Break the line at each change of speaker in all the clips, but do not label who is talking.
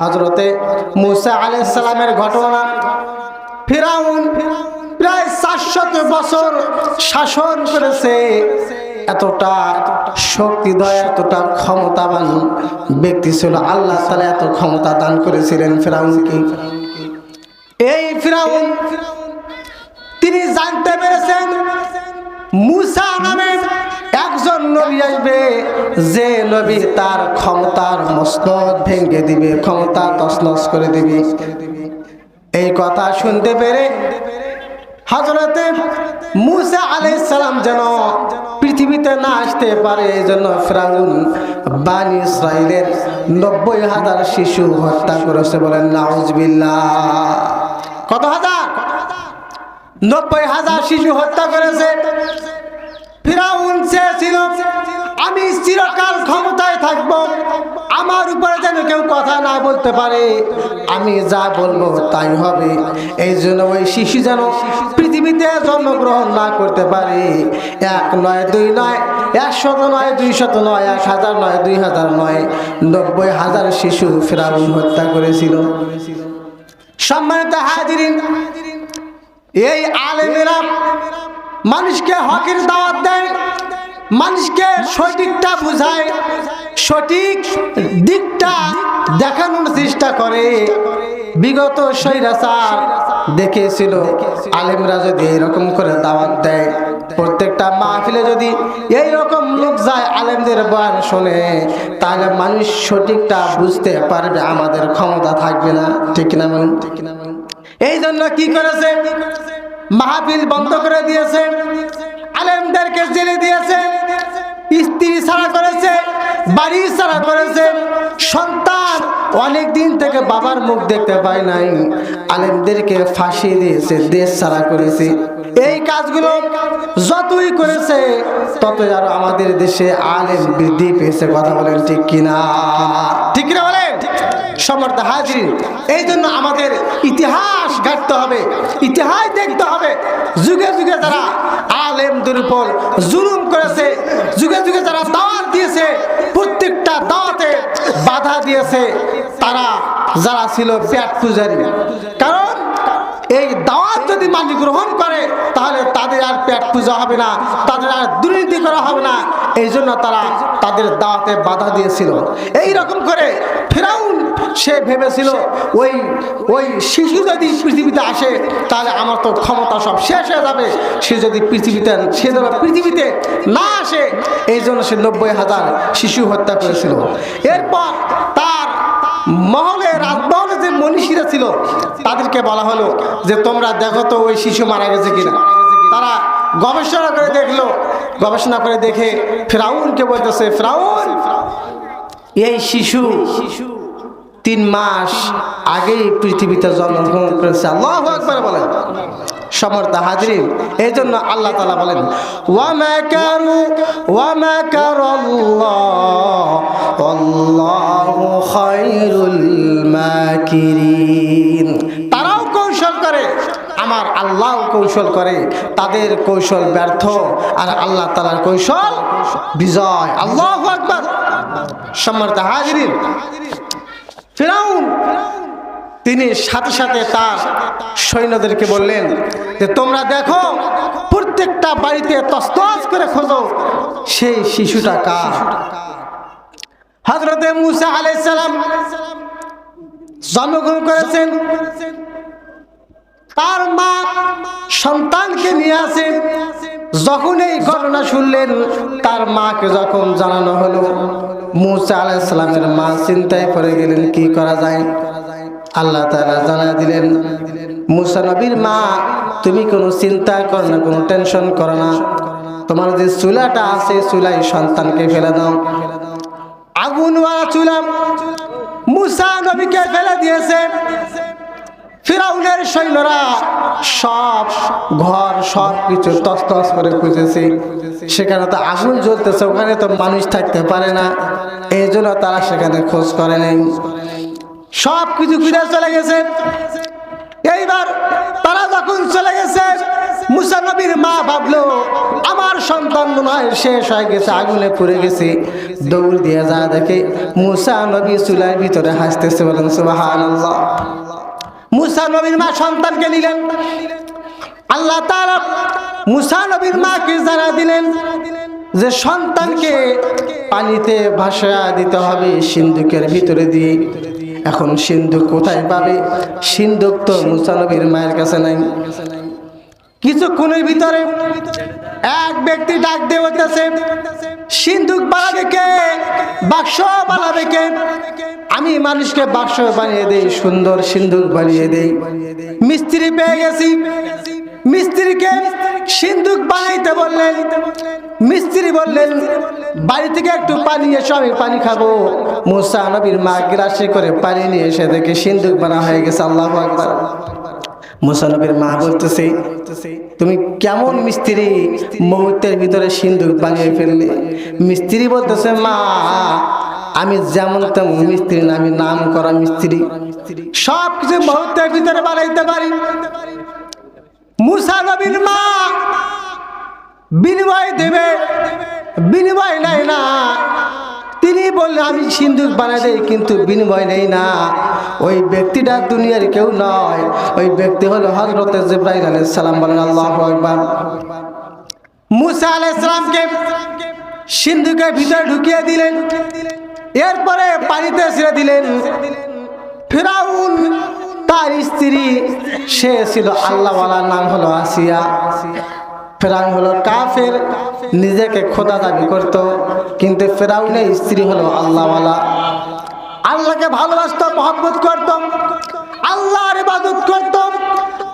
হজরতে মুসা আলাইসালামের ঘটনা। ফিরাউন প্রায় চারশত বছর শাসন করেছে। এতটা শক্তিদয়, এতটা ক্ষমতাবান ব্যক্তি ছিল। আল্লাহ তালা এত ক্ষমতা দান করেছিলেন ফিরাউনকে। এই ফিরাউন, তিনি জানতে পেরেছেন, মুসা নামে একজন নবী যে নবী তার ক্ষমতার মসনদ ভেঙে দিবে, ক্ষমতা তসনস করে দিবে। এই কথা শুনতে পেরে হজরতে মুসা আলাইসালাম যেন পৃথিবীতে না আসতে পারে এই জন্য ফ্রাউন বানি ইসরায়েলের নব্বই হাজার শিশু হত্যা করেছে বলেন, নাউজবিল্লাহ। কত হাজার? নব্বই হাজার শিশু হত্যা করেছে। আমার উপরে যেন কেউ কথা না বলতে পারে, আমি যা বলব তাই হবে। এই জন্য ওই শিশু যেন পৃথিবীতে জন্মগ্রহণ না করতে পারে। এক নয়, দুই নয়, একশত নয় দুই শত নয়, এক হাজার নয়, দুই হাজার নয়, নব্বই হাজার শিশু ফিরাউন হত্যা করেছিল। সম্মানিত হাজিরিন, এই আলেমেরা মানুষকে হকের দাওয়াত দেয় মানুষকে সঠিকটা বুঝায়, সঠিক দিকটা দেখানোর চেষ্টা করে। বিগত সৈরাচার দেখেছিল আলেমরা যদি এরকম করে দাওয়াত দেয়, প্রত্যেকটা মাহফিলে যদি এই রকম লোক যায় আলেমদের বয়ান শোনে, তাহলে মানুষ সঠিকটা বুঝতে পারবে, আমাদের ক্ষমতা থাকবে না। ঠিক না বলুন? ঠিক না বলুন এই জন্য কি করেছে? মাহফিল বন্ধ করে দিয়েছে। আলেমদেরকে জেলে দিয়েছে, স্ত্রী ছাড়া করেছে, বাড়ি ছাড়া করেছে। সন্তান অনেক দিন থেকে বাবার মুখ দেখতে পায় নাই। আলেমদেরকে ফাঁসি দিয়েছে, দেশ ছাড়া করেছে। এই কাজগুলো যতই করেছে, ততই আরও আমাদের দেশে আলেম বৃদ্ধি পেয়েছে, কথা বলেন ঠিক কিনা? ঠিক কিনা বলেন? সমর্থ হাজির। এই জন্য আমাদের ইতিহাস ঘাটতে হবে, ইতিহাস দেখতে হবে। যুগে যুগে যারা আলেমদের উপর জুলুম করেছে। যুগে যুগে যারা দাওয়াত দিয়েছে, প্রত্যেকটা দাওয়াতে বাধা দিয়েছে, তারা যারা ছিল পেট পূজারী। কারণ এই দাওয়াত যদি মানুষ গ্রহণ করে, তাহলে তাদের আর পেট পূজা হবে না, তাদের আর দুর্নীতি করা হবে না। এই জন্য তারা তাদের দাওয়াতে বাধা দিয়েছিল। এই রকম করে ফেরাউন সে ভেবেছিল, ওই ওই শিশু যদি পৃথিবীতে আসে, তাহলে আমার তো ক্ষমতা সব শেষ হয়ে যাবে। সে যদি পৃথিবীতে, সে যেন পৃথিবীতে না আসে, এই জন্য সে নব্বই হাজার শিশু হত্যা করেছিল। এরপর তার মহলে, রাজমহলে যে মনীষীরা ছিল, তাদেরকে বলা হলো যে, তোমরা দেখো তো ওই শিশু মারা গেছে কিনা? তারা গবেষণা করে দেখল। গবেষণা করে দেখে ফ্রাউনকে বলতেছে, ফ্রাউন, এই শিশু তিন মাস আগেই পৃথিবীতে জন্মগ্রহণ করেছে। আল্লাহ একবার বলেন। সমর্থ হাজরিন এই জন্য আল্লাহ তালা বলেন ওয়ামাকারু ওয়ামাকারাল্লাহু খায়রুল মাকিরিন। তারাও কৌশল করে, আমার আল্লাহ কৌশল করে। তাদের কৌশল ব্যর্থ, আর আল্লাহ তালার কৌশল বিজয়। আল্লাহ আকবার। সম্মানিত হাজরিন তিনি সাথে সাথে তার সৈন্যদেরকে বললেন যে, তোমরা দেখো, প্রত্যেকটা বাড়িতে তস্তস করে খোঁজো, সেই শিশুটা কার? হজরতে মুসা আলাইসালাম জন্মগ্রহণ করেছেন। তার মা সন্তানকে নিয়ে আসেন যখন এই ঘটনা শুনলেন, তার মাকে যখন জানানো হলো, মুসা আলাইসালামের মা চিন্তায় পড়ে গেলেন, কি করা যায়? আল্লাহ তালা জানা দিলেন, মুসা নবীর মা, তুমি কোনো চিন্তা করো না, কোনো টেনশন করো না। তোমার যে চুলাটা আছে চুলাই সন্তানকে ফেলে দাও। আগুনওয়ালা চুলা মুসা নবীকে ফেলে দিয়েছে। ফিরাউনের সৈন্যরা সব ঘর, সব কিছু তস করে খুঁজেছে। সেখানে তো আগুন জ্বলতেছে, ওখানে তো মানুষ থাকতে পারে না। এই জন্য তারা সেখানে খোঁজ করে নেই। সব কিছু খুঁজে চলে গেছে। এইবার তারা যখন চলে গেছে, মুসা নবীর মা ভাবলো, আমার সন্তান মনে শেষ হয়ে গেছে, আগুনে পড়ে গেছে। দৌড় দিয়ে যা দেখে মুসা নবী চুলার ভিতরে হাসতেছে বলেন, সুবহানাল্লাহ। মুসা নবীর মা সন্তানকে নিলেন। আল্লাহ মুসা নবীর মাকে জানা দিলেন, যে সন্তানকে পানিতে ভাসা দিতে হবে সিন্ধুকের ভিতরে দিয়ে। এখন সিন্ধুক কোথায় পাবে? সিন্ধুক তো মুসা নবীর মায়ের কাছে নাই। কিছুক্ষণের ভিতরে এক ব্যক্তি ডাক দিয়ে সিন্ধুক বানাবে কে? বাক্স বানাবে কে? আমি মানুষকে বাক্স বানিয়ে দেই, সুন্দর সিন্ধুক বানিয়ে দেই। মিস্ত্রি পেয়ে গেছি। মিস্ত্রিকে সিন্ধুক বানাইতে বললেন। মিস্ত্রি বললেন, বাড়ি থেকে একটু পানি এসো, আমি পানি খাব। মুসা নবীর মা গ্রাসে করে পানি নিয়ে এসে দেখে সিন্ধুক বানা হয়ে গেছে, আল্লাহ আকবার। মুসানবের মা বলতেছে তুমি কেমন মিস্ত্রি? মুহূর্তের ভিতরে সিন্ধুক বানিয়ে ফেললে। মিস্ত্রি বলতেছে, মা, আমি যেমন তেমন মিস্ত্রি না, আমি নাম করা মিস্ত্রি। সব কিছু মুহূর্তের ভিতরে বানাইতে পারি। মুসা নবীর মা বিনিময় দেবে, বিনিময় নাই না। তিনি বললেন, আমি সিন্ধুক বানাই দেই, কিন্তু বিনিময় নেই না। ওই ব্যক্তিটা দুনিয়ার কেউ নয়। ওই ব্যক্তি হলো হজরত জিব্রাইল আলাইহিস সালাম। বলেন, আল্লাহু মুসা আলাইহিস সালামকে সিন্ধুকের ভিতরে ঢুকিয়ে দিলেন। এরপরে পানিতে ছেড়ে দিলেন। ফেরাউন, তার স্ত্রী, সে ছিল আল্লাহওয়ালার নাম হলো আসিয়া। ফেরাউন হলো কাফের, নিজেকে খোদা দাবি করত, কিন্তু ফেরাউনের স্ত্রী হলো আল্লাহওয়ালা। আল্লাহকে ভালোবাসত, মহব্বত করত, আল্লাহর ইবাদত করত,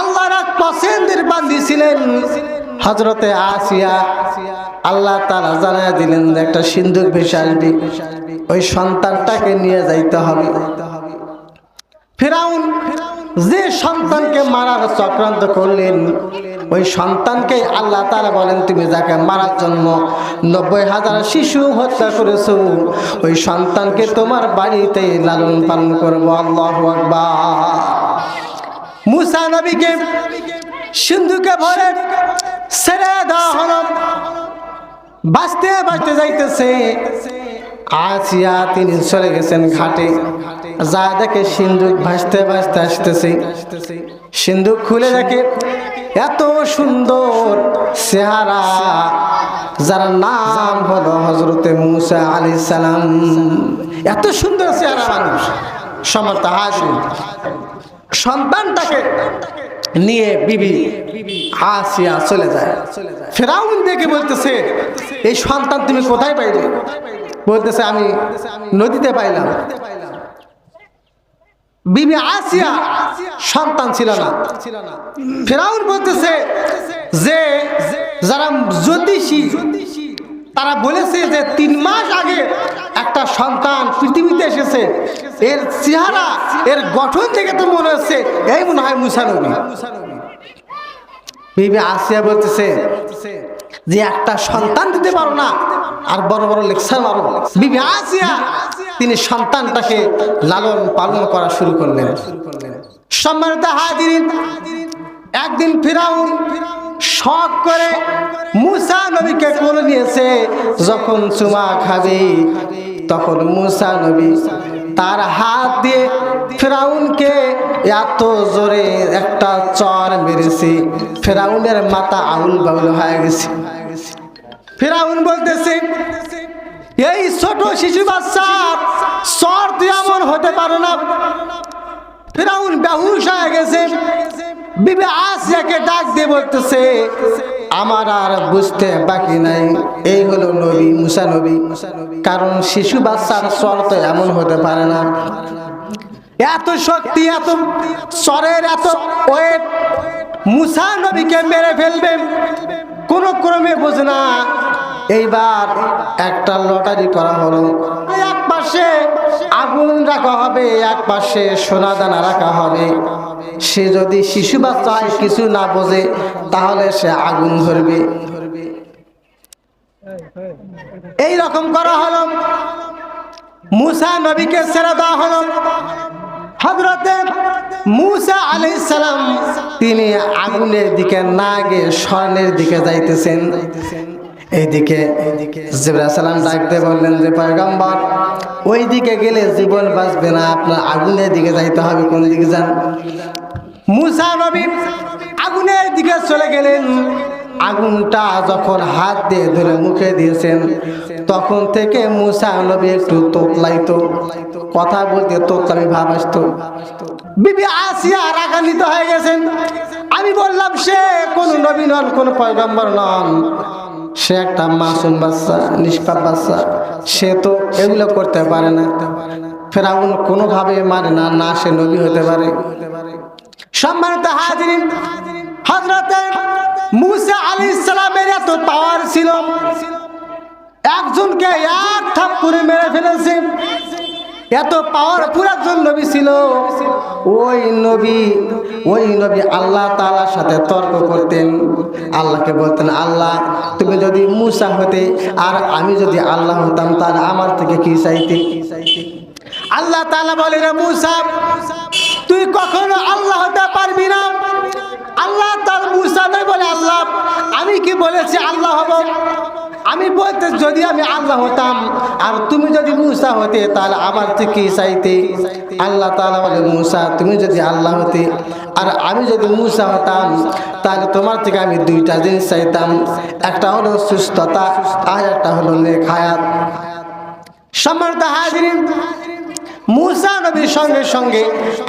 আল্লাহর এক পছন্দের বান্দি ছিলেন হজরতে আসিয়া। আল্লাহ তারা জানায় দিলেন একটা সিন্ধুক ভেসে আসবে, ওই সন্তানটাকে নিয়ে যাইতে হবে। ফেরাউন যে সন্তানকে মারার চক্রান্ত করলেন, ওই সন্তানকে আল্লাহ তারা বলেন, তুমি যাকে মারার জন্য নব্বই হাজার শিশু হত্যা করেছ, ওই সন্তানকে তোমার বাড়িতে লালন পালন করব। আল্লাহ মুসা নবীকে সিন্ধুকে ভরে ছেড়ে দেওয়া হলো। বাঁচতে বাঁচতে যাইতেছে। আসিয়া তিনি চলে গেছেন ঘাটে। যা দেখে সিন্ধুক ভাসতে ভাসতে আসতেছে। সিন্ধুক খুলে দেখে এত সুন্দর চেহারা, যার নাম হলো হজরতে মুসা আলি সালাম। এত সুন্দর চেহারা মানুষ, সমর্থ হাজির সন্তানটাকে নিয়ে বিবি আসিয়া চলে যায়। ফেরাউন দেখে বলতেছে, এই সন্তান তুমি কোথায় পাইলে? বলতেছে, আমি নদীতে পাইলাম। বিবি আসিয়া সন্তান ছিল না। ফেরাউন বলতেছে যে, যারা জ্যোতিষী, তারা বলেছে যে তিন মাস আগে একটা সন্তান পৃথিবীতে এসেছে। এর চেহারা, এর গঠন থেকে তো মনে হচ্ছে এই মনে হয় মুসানবী বিবি আসিয়া বলতেছে যে, একটা সন্তান দিতে পারো না। আর বড় বড় লেকচার মারো বিবি আসিয়া তিনি সন্তানটাকে লালন পালন করা শুরু করলেন। সম্মানিত হাজিরিন একদিন ফিরাউন শখ করে মুসা নবীকে কোলে নিয়েছে। যখন চুমা খাবে তখন মুসা নবী তার হাত দিয়ে ফেরাউনকে এত জোরে একটা চর মেরেছে। ফেরাউনের মাথা আউল বাউল হয়ে গেছে। ফেরাউন বলতেছে, এই ছোট শিশু বাচ্চা চর তুই এমন হতে পারে না। ফেরাউন বেহুশ হয়ে গেছে। বিবে আসিয়াকে ডাক দিয়ে বলতেছে, আমার আর বুঝতে বাকি নাই। এই হলো নবী, মুসা নবী। কারণ শিশু বাচ্চার স্বর তো এমন হতে পারে না। এত শক্তি, এত স্বরের, এত ওয়েট মুসা নবীকে মেরে ফেলবে, কোন ক্রমে বোঝে না। এইবার একটা লটারি করা হলো। এক পাশে আগুন রাখা হবে, এক পাশে সোনা দানা রাখা হবে। সে যদি শিশু বাচ্চায় কিছু না বোঝে, তাহলে সে আগুন ধরবে। এই রকম করা হলো। মুসা নবীকে ছেড়ে দেওয়া হলো। হজরতে মুসা সালাম তিনি আগুনের দিকে না গিয়ে স্বর্ণের দিকে যাইতেছেন। এইদিকে সালাম ডাকতে বললেন যে পয়গম্বর ওই দিকে গেলে জীবন বাঁচবে না, আপনার আগুনের দিকে যাইতে হবে, কোন দিকে যান? মুসা নবী আগুনের দিকে চলে গেলেন। আগুনটা যখন হাত দিয়ে ধরে মুখে দিয়েছেন, তখন থেকে মুসা নবী একটু তোতলাইতো। কথা বলতে তোতলামি ভাব আসতো। বিবি আসিয়া রাগান্বিত হয়ে গেছেন। আমি বললাম, সে কোন নবী নন, কোন পয়গম্বর নন। সে একটা মাসুম বাচ্চা, নিষ্পাপ বাচ্চা। সে তো এগুলো করতে পারে না। ফেরাউন কোনোভাবে মানে না না সে নবী হতে পারে। সম্মানিত হাজিরিন হজরতে মুসা আলী ইসলামের এত পাওয়ার ছিল। একজনকে এক থাপ্পড়ে মেরে ফেলেছে। এত পাওয়ারফুল একজন নবী ছিল। ওই নবী ওই নবী আল্লাহ তালার সাথে তর্ক করতেন। আল্লাহকে বলতেন, আল্লাহ, তুমি যদি মুসা হতে আর আমি যদি আল্লাহ হতাম, তাহলে আমার থেকে কি চাইতে? আল্লাহ তালা বলে রে মুসা তুই কখনো আল্লাহ হতে পারবি না? আল্লাহ তার মুসা নয় বলে আল্লাহ, আমি কি বলেছি আল্লাহ হব? আমি বলতে যদি আমি আল্লাহ হতাম, আর তুমি যদি মুসা হতে, তাহলে আমার থেকে চাইতে? আল্লাহ তাআলা বলে, মুসা, তুমি যদি আল্লাহ হতে, আর আমি যদি মুসা হতাম, তাহলে তোমার থেকে আমি দুইটা জিনিস চাইতাম। একটা হলো সুস্থতা, আর একটা হলো লেখায়াত সম্মানিত হাজিরিন মুসা নবীর সঙ্গে সঙ্গে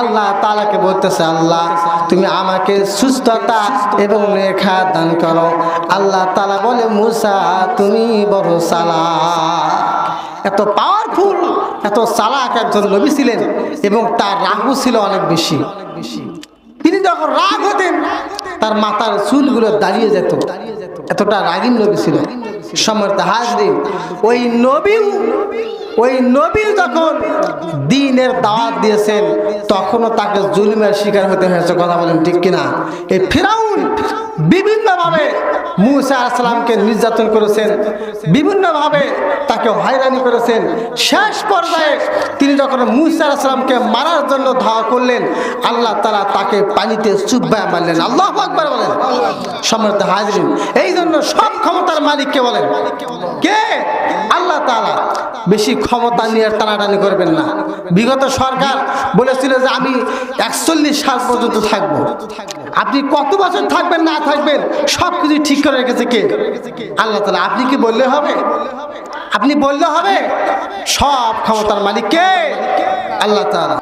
আল্লাহ তালাকে বলতেছে, আল্লাহ, তুমি আমাকে সুস্থতা এবং লেখা দান করো। আল্লাহ তালা বলে, মুসা, তুমি বড় সালা এত পাওয়ারফুল এত চালাক একজন নবী ছিলেন এবং তার রাগও ছিল অনেক বেশি। তিনি যখন রাগ হতেন, তার মাথার চুলগুলো দাঁড়িয়ে যেত দাঁড়িয়ে যেত। এতটা রাগিন নবী ছিল। সমর্থ হাজরিন, ওই নবী ওই নবী যখন দিনের দাওয়াত দিয়েছেন, তখনও তাকে জুলুমের শিকার হতে হয়েছে, কথা বলেন ঠিক কিনা? এই ফিরাউন বিভিন্নভাবে মুসা আসলামকে নির্যাতন করেছেন, বিভিন্নভাবে তাকে হয়রানি করেছেন। শেষ পর্যায়ে তিনি যখন মুসা আসলামকে মারার জন্য ধাওয়া করলেন, আল্লাহ তারা তাকে পানিতে চুব্বায় মারলেন। আল্লাহ আকবার বলেন। সম্মানিত হাজরিন, এই জন্য সব ক্ষমতার মালিককে বলেন? কে? আল্লাহ তাআলা। বেশি ক্ষমতা নিয়ে টানাটানি করবেন না। বিগত সরকার বলেছিল যে আমি একচল্লিশ সাল পর্যন্ত থাকব। আপনি কত বছর থাকবেন, না থাকবেন, সব কিছু ঠিক করে রেখেছে কে? আল্লাহ তালা আপনি কি বললে হবে? আপনি বললে হবে? সব ক্ষমতার মালিক কে? আল্লাহ তাআলা।